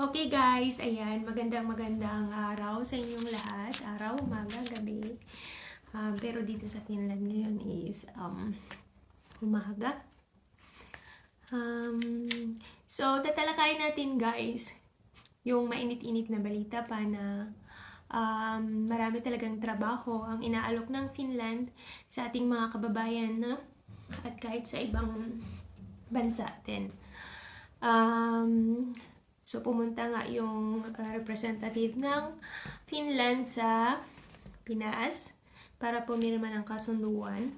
Okay guys, ayan, magandang magandang araw sa inyong lahat. Araw, umaga, gabi. Um, pero dito sa Finland ngayon is um, umaga. Um, so, tatalakayin natin guys yung mainit-init na balita pa na um, marami talagang trabaho ang inaalok ng Finland sa ating mga kababayan na at kahit sa ibang bansa din. Um, so, pumunta nga yung uh, representative ng Finland sa Pinas para pumirma ng kasunduan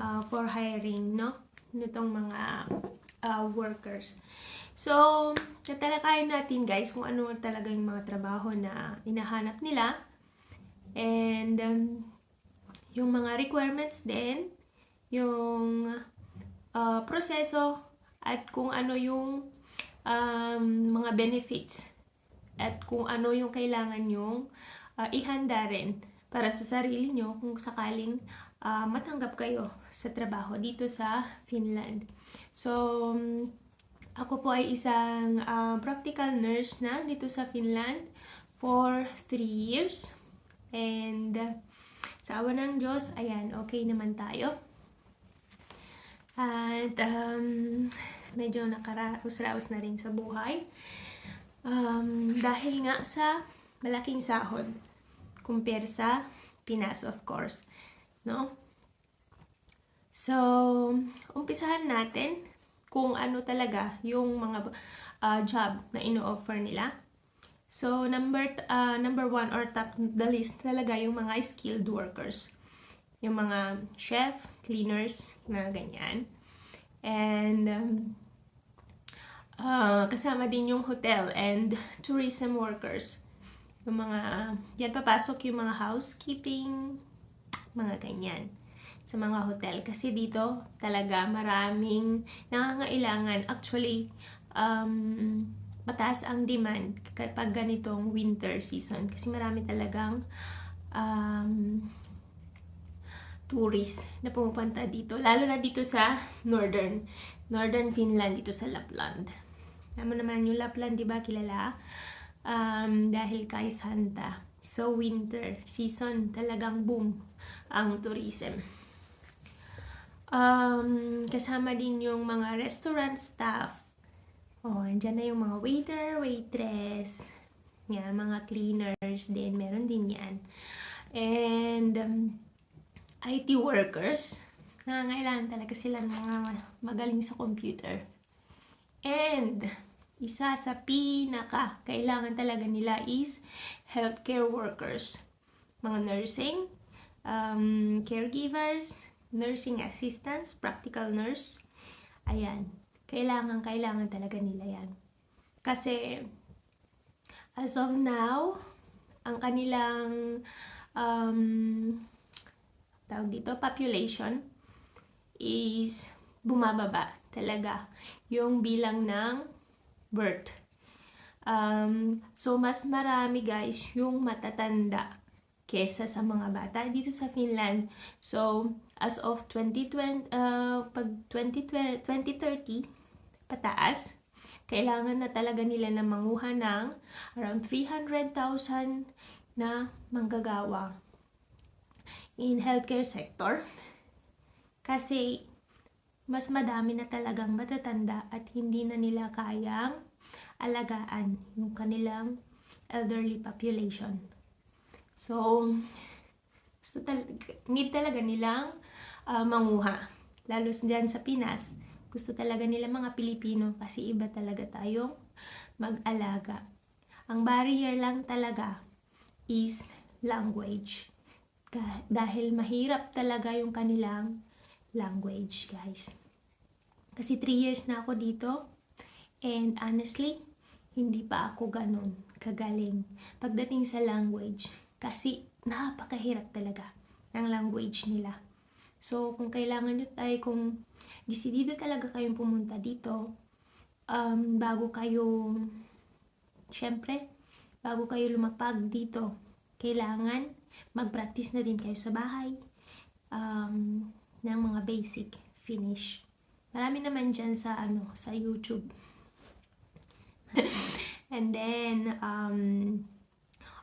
uh, for hiring, no? Nitong mga uh, workers. So, tatalakayin natin guys kung ano talaga yung mga trabaho na inahanap nila. And um, yung mga requirements din, yung uh, proseso at kung ano yung um, mga benefits at kung ano yung kailangan yung uh, ihanda rin para sa sarili nyo kung sakaling uh, matanggap kayo sa trabaho dito sa Finland. So, um, ako po ay isang uh, practical nurse na dito sa Finland for 3 years. And uh, sa awa ng Diyos, ayan, okay naman tayo. At um, medyo nakaraos-raos na rin sa buhay. Um, dahil nga sa malaking sahod compare sa Pinas, of course. No? So, umpisahan natin kung ano talaga yung mga uh, job na ino-offer nila. So, number uh, number one or top the list talaga yung mga skilled workers. Yung mga chef, cleaners, mga ganyan. And um, uh, kasama din yung hotel and tourism workers. Yung mga, yan papasok yung mga housekeeping, mga ganyan sa mga hotel. Kasi dito talaga maraming nangangailangan. Actually, um, mataas ang demand kapag ganitong winter season. Kasi marami talagang um, tourist na pumupunta dito. Lalo na dito sa northern, northern Finland, dito sa Lapland. Mo naman yung Lapland, di ba, kilala? Um, dahil kay Santa. So, winter season, talagang boom ang tourism. Um, kasama din yung mga restaurant staff. Oh, andyan na yung mga waiter, waitress, yan, mga cleaners din, meron din yan. And, um, IT workers, nangangailangan talaga sila ng mga magaling sa computer. And, isa sa pinaka kailangan talaga nila is healthcare workers. Mga nursing, um, caregivers, nursing assistants, practical nurse. Ayan. Kailangan, kailangan talaga nila yan. Kasi, as of now, ang kanilang um, tawag dito, population is bumababa talaga yung bilang ng birth. Um, so, mas marami guys yung matatanda kesa sa mga bata dito sa Finland. So, as of 2020, uh, pag 2020, 2030, pataas, kailangan na talaga nila na manguha ng around 300,000 na manggagawa in healthcare sector. Kasi, mas madami na talagang matatanda at hindi na nila kayang alagaan yung kanilang elderly population. So, gusto tal- need talaga nilang uh, manguha. Lalo dyan sa Pinas, gusto talaga nila mga Pilipino kasi iba talaga tayong mag-alaga. Ang barrier lang talaga is language. Dahil mahirap talaga yung kanilang language, guys. Kasi 3 years na ako dito and honestly, hindi pa ako ganun kagaling pagdating sa language. Kasi napakahirap talaga ng language nila. So, kung kailangan nyo tayo, kung desidido talaga kayong pumunta dito, um, bago kayo, syempre, bago kayo lumapag dito, kailangan mag-practice na din kayo sa bahay. Um, ng mga basic finish. Marami naman dyan sa, ano, sa YouTube. And then, um,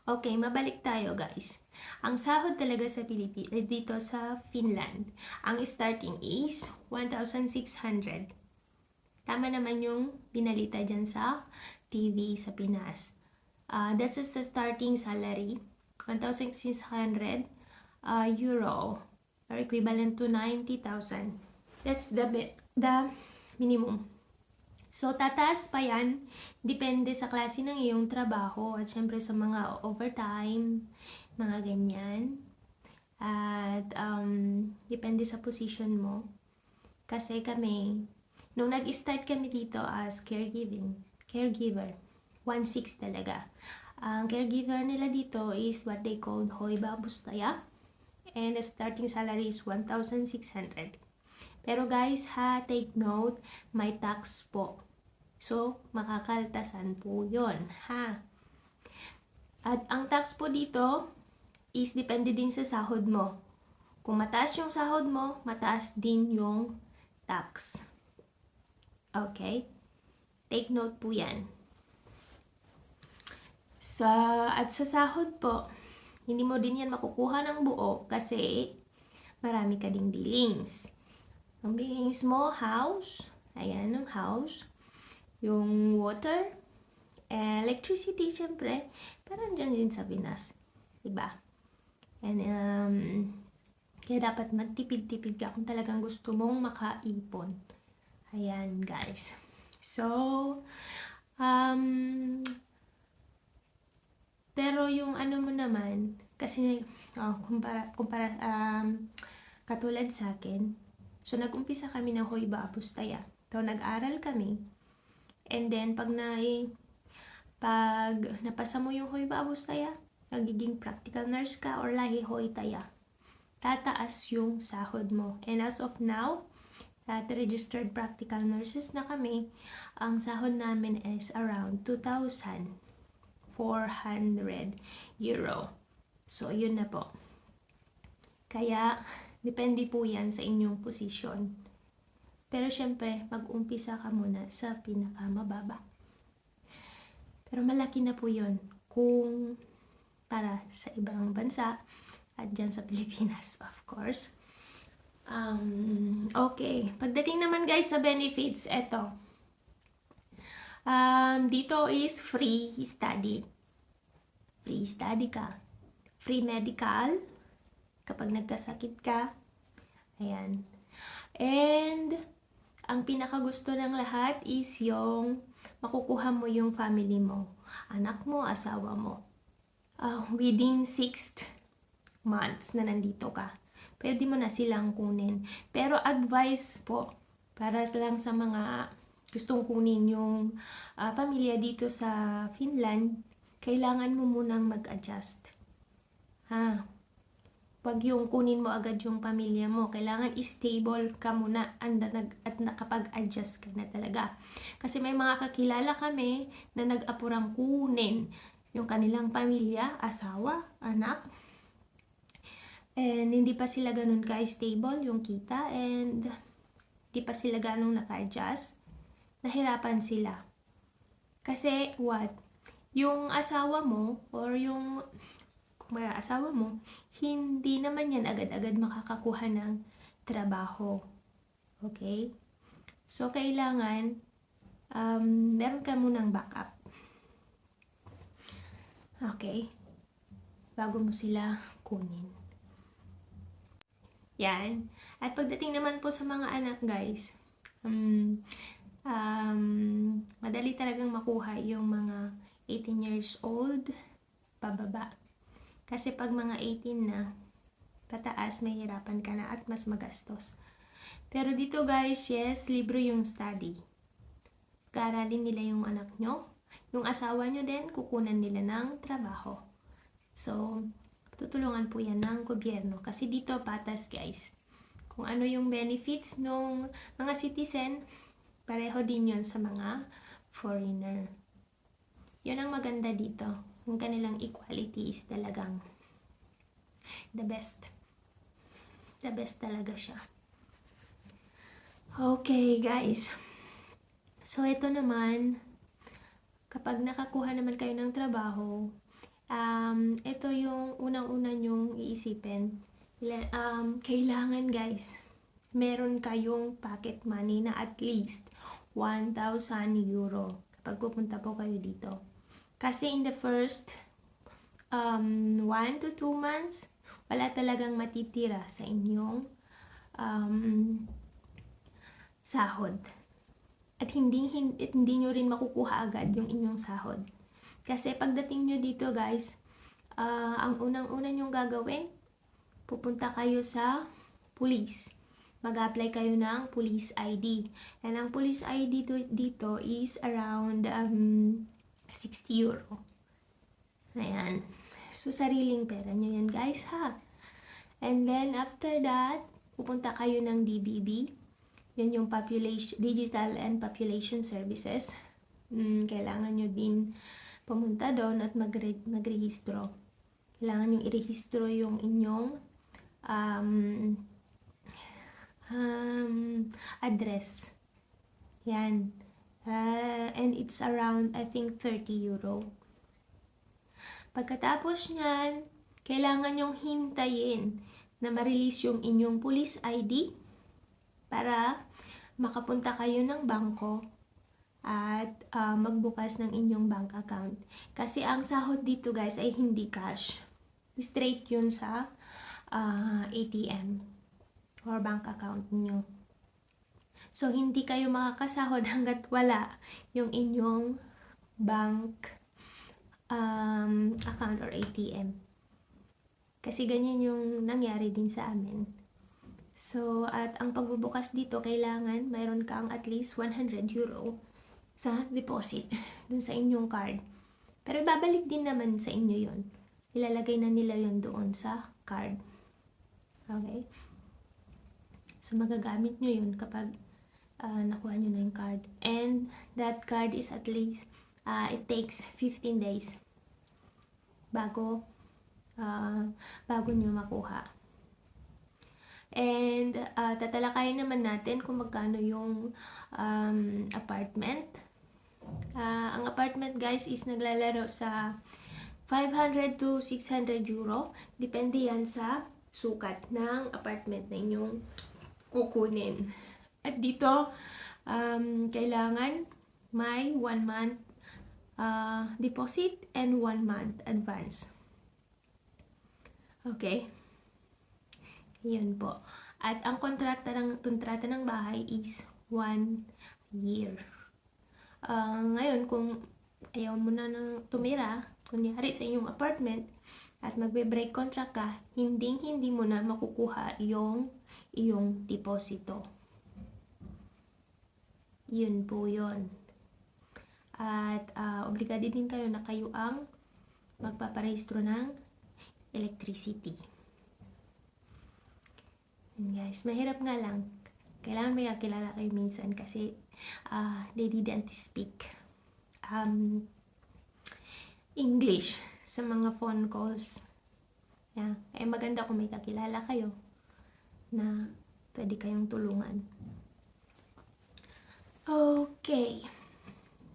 okay, mabalik tayo guys. Ang sahod talaga sa Pilipinas, dito sa Finland, ang starting is 1,600. Tama naman yung binalita dyan sa TV sa Pinas. Uh, that's just the starting salary, 1,600 uh, euro, or equivalent to 90,000. That's the, the minimum. So, tataas pa yan. Depende sa klase ng iyong trabaho at syempre sa mga overtime, mga ganyan. At um, depende sa position mo. Kasi kami, nung nag-start kami dito as caregiving, caregiver, 1.6 talaga. Ang caregiver nila dito is what they call Hoiba Bustaya. And the starting salary is 1,600. Pero guys, ha, take note, may tax po. So, makakaltasan po yon ha. At ang tax po dito is depende din sa sahod mo. Kung mataas yung sahod mo, mataas din yung tax. Okay? Take note po yan. Sa, at sa sahod po, hindi mo din yan makukuha ng buo kasi marami ka ding billings. Ang billings mo, house, ayan ang house, yung water, electricity, syempre, parang dyan din sa Pinas. Diba? And, um, kaya dapat magtipid-tipid ka kung talagang gusto mong makaipon. Ayan, guys. So, um, pero yung ano mo naman, kasi, oh, kumpara, kumpara, um, katulad sa akin, so nag-umpisa kami ng Hoiba Apustaya. So, nag-aral kami. And then, pag na, pag napasa mo yung Hoiba Apustaya, nagiging practical nurse ka or lahi hoitaya, tataas yung sahod mo. And as of now, at registered practical nurses na kami, ang sahod namin is around 2,400 euro. So, yun na po. Kaya, depende po yan sa inyong posisyon. Pero syempre, mag-umpisa ka muna sa pinakamababa. Pero malaki na po yun kung para sa ibang bansa at dyan sa Pilipinas, of course. Um, okay. Pagdating naman guys sa benefits, eto. Um, dito is free study. Free study ka. Free medical. Kapag nagkasakit ka. Ayan. And, ang pinakagusto ng lahat is yung makukuha mo yung family mo. Anak mo, asawa mo. Uh, within 6 months na nandito ka pwede mo na silang kunin. Pero advice po, para lang sa mga gustong kunin yung uh, pamilya dito sa Finland, kailangan mo munang mag-adjust. Ha? Pag yung kunin mo agad yung pamilya mo, kailangan stable ka muna at nakapag-adjust ka na talaga. Kasi may mga kakilala kami na nag-apurang kunin yung kanilang pamilya, asawa, anak, And hindi pa sila ganun ka-stable yung kita and hindi pa sila ganun naka-adjust. Nahirapan sila. Kasi what? Yung asawa mo or yung kung asawa mo, hindi naman yan agad-agad makakakuha ng trabaho. Okay? So, kailangan um, meron ka munang backup. Okay? Bago mo sila kunin. Yan. At pagdating naman po sa mga anak, guys, um, um, madali talagang makuha yung mga 18 years old pababa. Kasi pag mga 18 na, pataas, mahirapan ka na at mas magastos. Pero dito guys, yes, libre yung study. Karalin nila yung anak nyo. Yung asawa nyo din, kukunan nila ng trabaho. So, tutulungan po yan ng gobyerno. Kasi dito patas guys. Kung ano yung benefits ng mga citizen, pareho din yun sa mga foreigner. Yun ang maganda dito. Yung kanilang equality is talagang the best. The best talaga siya. Okay, guys. So, ito naman, kapag nakakuha naman kayo ng trabaho, um, ito yung unang-una nyong iisipin. Um, kailangan guys, meron kayong pocket money na at least 1,000 euro kapag pupunta po kayo dito. Kasi in the first um, 1 to 2 months, wala talagang matitira sa inyong um, sahod. At hindi, hindi, hindi nyo rin makukuha agad yung inyong sahod. Kasi pagdating nyo dito guys, ah, ang unang-una nyong gagawin, pupunta kayo sa police. Mag-apply kayo ng police ID. And ang police ID dito, is around um, 60 euro. Ayan. So, sariling pera nyo yan guys ha. And then, after that, pupunta kayo ng DBB. Yun yung population, Digital and Population Services. Mm, kailangan nyo din pumunta doon at magre- magrehistro. Kailangan nyo irehistro yung inyong um, um, address. Yan. Uh, and it's around, I think, 30 euro. Pagkatapos niyan, kailangan nyong hintayin na ma-release yung inyong police ID para makapunta kayo ng bangko at ah, magbukas ng inyong bank account. Kasi ang sahod dito guys ay hindi cash. Straight yun sa ah, ATM or bank account niyo. So, hindi kayo makakasahod hanggat wala yung inyong bank um, account or ATM. Kasi ganyan yung nangyari din sa amin. So, at ang pagbubukas dito, kailangan mayroon kang at least 100 euro sa deposit dun sa inyong card. Pero babalik din naman sa inyo yon. Ilalagay na nila yon doon sa card. Okay? So, magagamit nyo yun kapag ah, nakuha nyo na yung card. And that card is at least, ah, it takes 15 days bago ah, bago nyo makuha. And ah, tatalakayin naman natin kung magkano yung um, apartment. Ah, ang apartment guys is naglalaro sa 500 to 600 euro. Depende yan sa sukat ng apartment na inyong kukunin. At dito, um, kailangan may 1 month ah, deposit and 1 month advance. Okay? Yan po. At ang kontrata ng, kontrata ng bahay is 1 year. Ah, ngayon, kung ayaw mo na ng tumira, kunyari sa inyong apartment, at magbe-break contract ka, hindi hindi mo na makukuha yung iyong deposito. Yun po yun. At ah, obligado din kayo na kayo ang magpaparehistro ng electricity. Yun guys, mahirap nga lang. Kailangan may kakilala kayo minsan kasi ah, they didn't speak um, English sa mga phone calls. Yeah. Eh maganda kung may kakilala kayo na pwede kayong tulungan. Okay.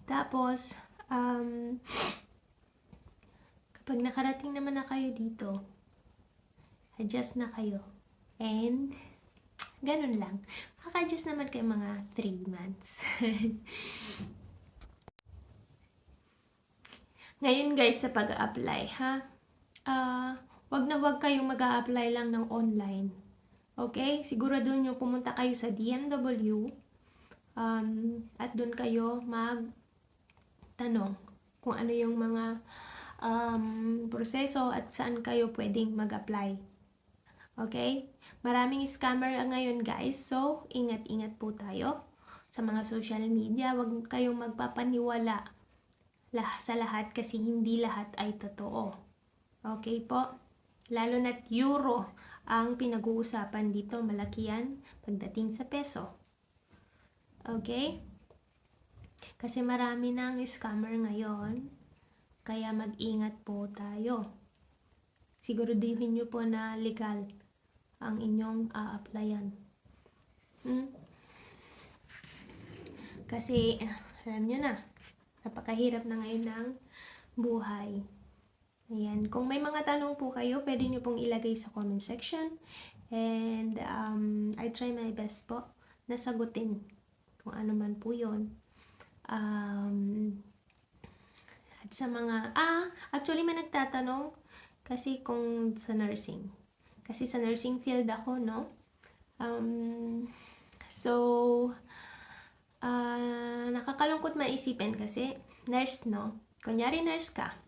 Tapos, um, kapag nakarating naman na kayo dito, adjust na kayo. And, ganun lang. Kaka-adjust naman kayo mga 3 months. Ngayon guys, sa pag-apply, ha? Ah, wag na wag kayong mag apply lang ng online. Okay? Sigurado nyo pumunta kayo sa DMW um, at doon kayo mag tanong kung ano yung mga um, proseso at saan kayo pwedeng mag-apply. Okay? Maraming scammer ngayon guys, so ingat-ingat po tayo sa mga social media. Huwag kayong magpapaniwala sa lahat kasi hindi lahat ay totoo. Okay po? Lalo na't euro ang pinag-uusapan dito. Malaki yan pagdating sa peso. Okay? Kasi marami ng scammer ngayon. Kaya mag-ingat po tayo. Siguraduhin nyo po na legal ang inyong a-applyan. Hmm? Kasi, alam nyo na, Napakahirap na ngayon ng buhay. Ayan. Kung may mga tanong po kayo, pwede nyo pong ilagay sa comment section. And um, I try my best po na sagutin kung ano man po yun. Um, at sa mga, ah, actually may nagtatanong kasi kung sa nursing. Kasi sa nursing field ako, no? Um, so, ah, nakakalungkot maisipin kasi nurse, no? Kunyari nurse ka.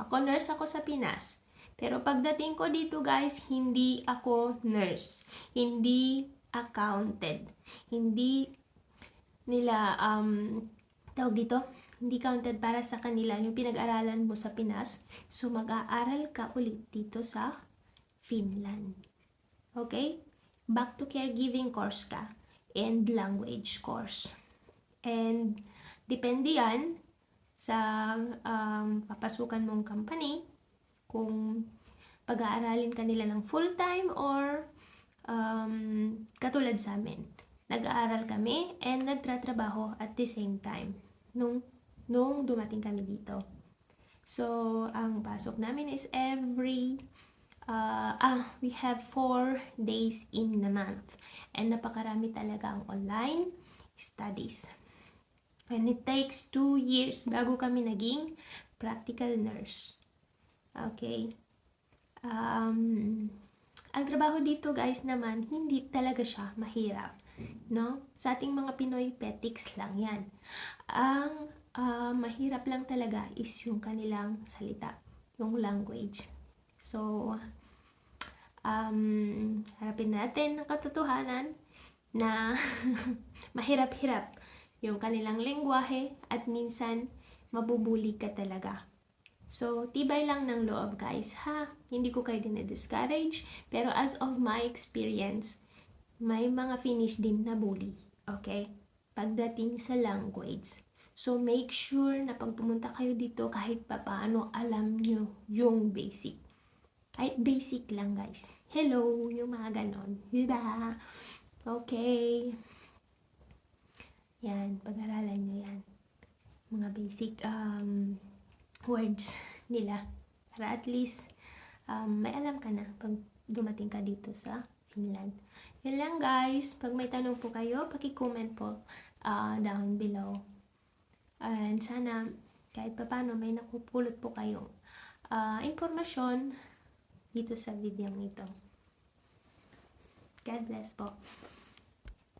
Ako nurse ako sa Pinas. Pero pagdating ko dito guys, hindi ako nurse. Hindi accounted. Hindi nila, um, tawag dito, hindi counted para sa kanila yung pinag-aralan mo sa Pinas. So, mag-aaral ka ulit dito sa Finland. Okay? Back to caregiving course ka and language course. And depende yan sa um, papasukan mong company kung pag-aaralin ka nila ng full-time or um, katulad sa amin. Nag-aaral kami and nagtratrabaho at the same time nung, nung dumating kami dito. So, ang pasok namin is every uh, ah, we have four days in a month. And napakarami talaga ang online studies. And it takes two years bago kami naging practical nurse. Okay. Um, ang trabaho dito guys naman, hindi talaga siya mahirap. No? Sa ating mga Pinoy, petics lang yan. Ang uh, mahirap lang talaga is yung kanilang salita, yung language. So, um, harapin natin ang katotohanan na mahirap-hirap yung kanilang lengguwahe at minsan mabubuli ka talaga. So, tibay lang ng loob guys ha. Hindi ko kayo dinadiscourage. Pero as of my experience, may mga finish din na bully. Okay? Pagdating sa language. So, make sure na pag pumunta kayo dito, kahit pa paano, alam nyo yung basic. Kahit basic lang, guys. Hello, yung mga ganon. Diba? Okay. Yan, pag-aralan nyo yan. Mga basic um, words nila. Para at least, um, may alam ka na pag dumating ka dito sa Finland. Yan lang guys. Pag may tanong po kayo, paki-comment po uh, down below. And sana kahit pa paano may nakupulot po kayong uh, impormasyon dito sa video ito. God bless po.